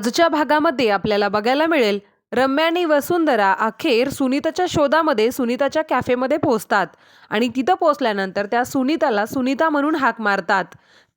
आजच्या भागामध्ये आपल्याला बघायला मिळेल रम्या आणि वसुंधरा अखेर सुनीताच्या शोधामध्ये सुनीताच्या कॅफेमध्ये पोहोचतात. आणि तिथं पोहोचल्यानंतर त्या सुनीताला सुनीता म्हणून हाक मारतात.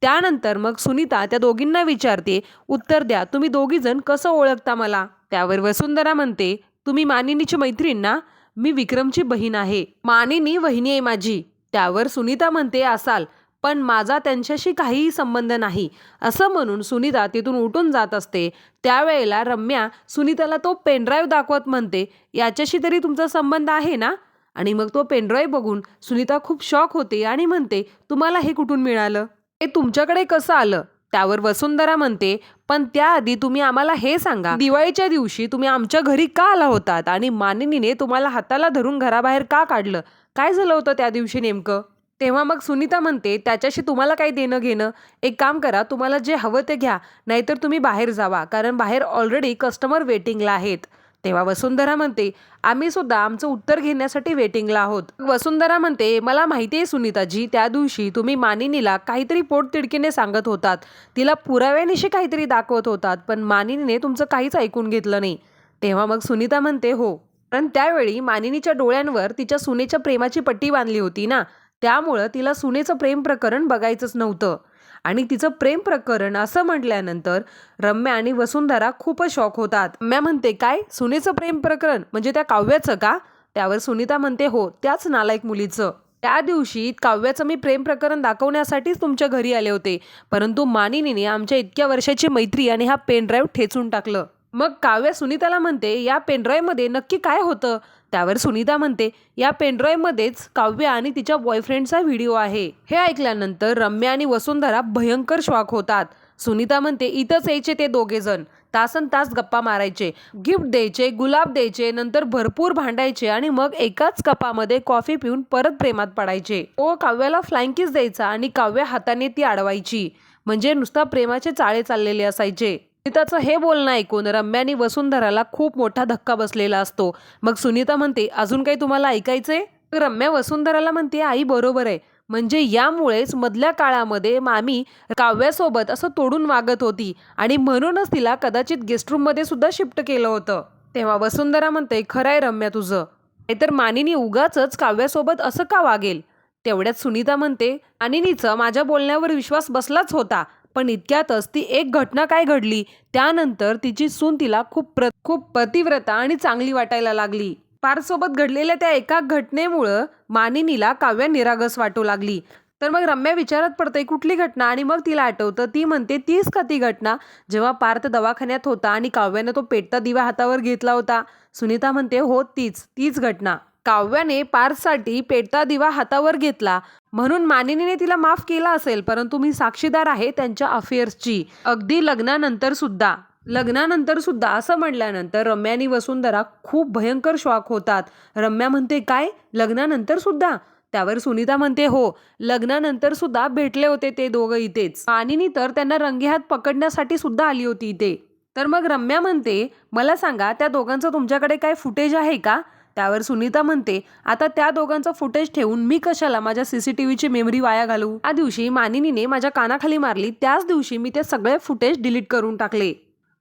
त्यानंतर मग सुनीता त्या दोघींना विचारते उत्तर द्या तुम्ही दोघीजण कसं ओळखता मला? त्यावर वसुंधरा म्हणते तुम्ही मानिनीची मैत्रीण ना? मी विक्रमची बहीण आहे. मानिनी वहिनी आहे माझी. त्यावर सुनीता म्हणते असाल. पण माझा त्यांच्याशी काहीही संबंध नाही असं म्हणून सुनीता तिथून उठून जात असते. त्यावेळेला रम्या सुनीताला तो पेनड्राईव्ह दाखवत म्हणते याच्याशी तरी तुमचा संबंध आहे ना? आणि मग तो पेनड्राईव्ह बघून सुनीता खूप शॉक होते आणि म्हणते तुम्हाला हे कुठून मिळालं? हे तुमच्याकडे कसं आलं? त्यावर वसुंधरा म्हणते पण त्याआधी तुम्ही आम्हाला हे सांगा दिवाळीच्या दिवशी तुम्ही आमच्या घरी का आला होतात आणि मानिनीने तुम्हाला हाताला धरून घराबाहेर का काढलं? काय झालं होतं त्या दिवशी नेमकं? तेव्हा मग सुनीता म्हणते त्याच्याशी तुम्हाला काही देणं घेणं एक काम करा तुम्हाला जे हवं ते घ्या नाहीतर तुम्ही बाहेर जावा कारण बाहेर ऑलरेडी कस्टमर वेटिंगला आहेत. तेव्हा वसुंधरा म्हणते आम्ही सुद्धा आमचं उत्तर घेण्यासाठी वेटिंगला आहोत. वसुंधरा म्हणते मला माहिती आहे सुनीताजी त्या दिवशी तुम्ही मानिनीला काहीतरी पोटतिडकीने सांगत होतात. तिला पुराव्यानिशी काहीतरी दाखवत होतात पण मानिनीने तुमचं काहीच ऐकून घेतलं नाही. तेव्हा मग सुनीता म्हणते हो. कारण त्यावेळी मानिनीच्या डोळ्यांवर तिच्या सुनेच्या प्रेमाची पट्टी बांधली होती ना. त्यामुळं तिला सुनेचं प्रेम प्रकरण बघायचंच नव्हतं. आणि तिचं प्रेम प्रकरण असं म्हटल्यानंतर रम्या आणि वसुंधरा खूपच शॉक होतात. रम्या म्हणते काय? सुनेचं प्रेम प्रकरण? म्हणजे त्या काव्याचं का? त्यावर सुनीता म्हणते हो त्याच नालायक मुलीचं. त्या दिवशी काव्याचं मी प्रेम प्रकरण दाखवण्यासाठीच तुमच्या घरी आले होते. परंतु मानिनीने आमच्या इतक्या वर्षाची मैत्री आणि हा पेनड्राईव्ह ठेचून टाकलं. मग काव्या सुनीताला म्हणते या पेनड्राईव्हमध्ये नक्की काय होतं? त्यावर सुनीता म्हणते या पेनड्राईव्हमध्येच काव्य आणि तिच्या बॉयफ्रेंडचा व्हिडिओ आहे. हे ऐकल्यानंतर रम्या आणि वसुंधरा भयंकर शॉक होतात. सुनीता म्हणते इथंच यायचे ते दोघे जण. तासन तास गप्पा मारायचे. गिफ्ट द्यायचे गुलाब द्यायचे नंतर भरपूर भांडायचे आणि मग एकाच कपामध्ये कॉफी पिऊन परत प्रेमात पडायचे. ओ काव्याला फ्लाइंग किस द्यायचा आणि काव्या हाताने ती अडवायची. म्हणजे नुसता प्रेमाचे चाळे चाललेले असायचे. सुनीताचं हे बोलणं ऐकून रम्यानी वसुंधराला खूप मोठा धक्का बसलेला असतो. मग सुनीता म्हणते अजून काही तुम्हाला ऐकायचंय? रम्या वसुंधराला म्हणते आई बरोबर आहे. म्हणजे यामुळेच मधल्या काळामध्ये मामी काव्यासोबत असं तोडून वागत होती आणि म्हणूनच तिला कदाचित गेस्ट रूममध्ये सुद्धा शिफ्ट केलं होतं. तेव्हा वसुंधरा म्हणते खरं आहे रम्या तुझं. नाहीतर मानिनी उगाच काव्यासोबत असं का वागेल? तेवढ्यात सुनीता म्हणते मानिनीचं माझ्या बोलण्यावर विश्वास बसलाच होता. पण इतक्यातच ती एक घटना काय घडली? त्यानंतर तिची सून तिला खूप प्र खूप पतिव्रता आणि चांगली वाटायला लागली. पारसोबत घडलेल्या त्या एका घटनेमुळं मानिनीला काव्या निरागस वाटू लागली. तर मग रम्या विचारात पडते कुठली घटना? आणि मग तिला आठवतं ती म्हणते तीच का ती घटना? जेव्हा पार्थ दवाखान्यात होता आणि काव्यानं तो पेटता दिवा हातावर घेतला होता. सुनीता म्हणते हो तीच तीच घटना. काव्याने पार्थसाठी पेटता दिवा हातावर घेतला. म्हणून मानिनीने तिला माफ केला असेल परंतु मी साक्षीदार आहे त्यांच्या अफेअर्सची अगदी लग्नानंतर सुद्धा. लग्नानंतर सुद्धा असं म्हटल्यानंतर रम्यानी वसुंधरा खूप भयंकर शॉक होतात. रम्या म्हणते काय? लग्नानंतर सुद्धा? त्यावर सुनीता म्हणते हो लग्नानंतर सुद्धा भेटले होते ते दोघं इथेच. मानिनी तर त्यांना रंगेहात पकडण्यासाठी सुद्धा आली होती इथे. तर मग रम्या म्हणते मला सांगा त्या दोघांचं तुमच्याकडे काय फुटेज आहे का? त्यावर सुनीता म्हणते आता त्या दोघांचं फुटेज ठेवून मी कशाला माझ्या सीसीटीव्हीची मेमरी वाया घालू त्या दिवशी मानिनीने माझ्या कानाखाली मारली. त्याच दिवशी मी ते सगळे फुटेज डिलीट करून टाकले.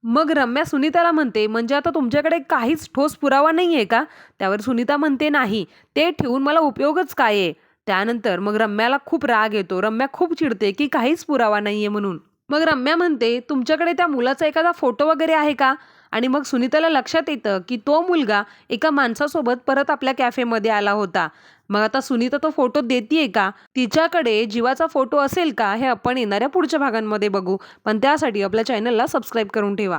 मग रम्या सुनीताला म्हणते म्हणजे आता तुमच्याकडे काहीच ठोस पुरावा नाही आहे का त्यावर सुनीता म्हणते नाही. ते ठेवून मला उपयोगच काय आहे त्यानंतर मग रम्याला खूप राग येतो. रम्या खूप चिडते की काहीच पुरावा नाही आहे म्हणून. मग रम्या म्हणते तुमच्याकडे त्या मुलाचा एखादा फोटो वगैरे आहे का? आणि मग सुनीताला लक्षात येतं की तो मुलगा एका माणसासोबत परत आपल्या कॅफेमध्ये आला होता. मग आता सुनीता तो फोटो देतीये का? तिच्याकडे जीवाचा फोटो असेल का? हे आपण येणाऱ्या पुढच्या भागांमध्ये बघू. पण त्यासाठी आपल्या चॅनलला सबस्क्राईब करून ठेवा.